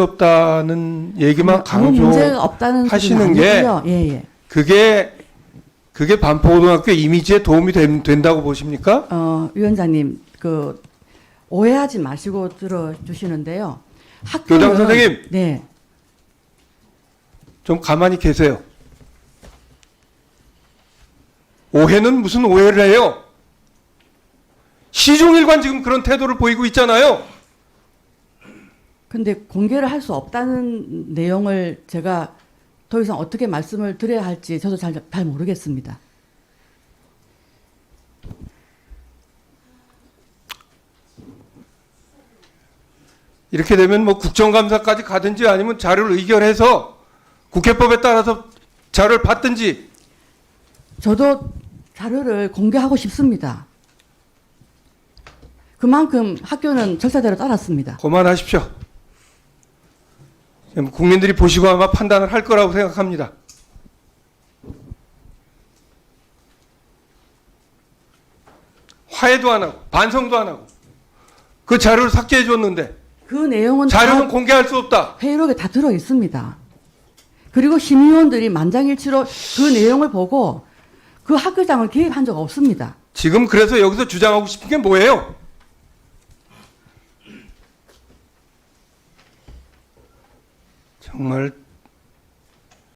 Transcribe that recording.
없다는 얘기만 아무 문제가 강조 없다는 하시는 소리는 게. 예, 예. 그게 그게 반포고등학교 이미지에 도움이 된, 된다고 보십니까? 어, 위원장님, 그 오해하지 마시고 들어주시는데요. 교장 선생님! 네, 좀 가만히 계세요. 오해는 무슨 오해를 해요? 시종일관 지금 그런 태도를 보이고 있잖아요. 근데 공개를 할 수 없다는 내용을 제가 더 이상 어떻게 말씀을 드려야 할지 저도 잘, 잘 모르겠습니다. 이렇게 되면 뭐 국정감사까지 가든지 아니면 자료를 의결해서 국회법에 따라서 자료를 받든지 저도 자료를 공개하고 싶습니다. 그만큼 학교는 절차대로 따랐습니다. 그만하십시오. 국민들이 보시고 아마 판단을 할 거라고 생각합니다. 화해도 안 하고 반성도 안 하고 그 자료를 삭제해 줬는데 그 내용은 자료는 다 공개할 수 없다. 회의록에 다 들어 있습니다. 그리고 심의위원들이 만장일치로 그 내용을 보고 그 학교장을 개입한 적 없습니다. 지금 그래서 여기서 주장하고 싶은 게 뭐예요? 정말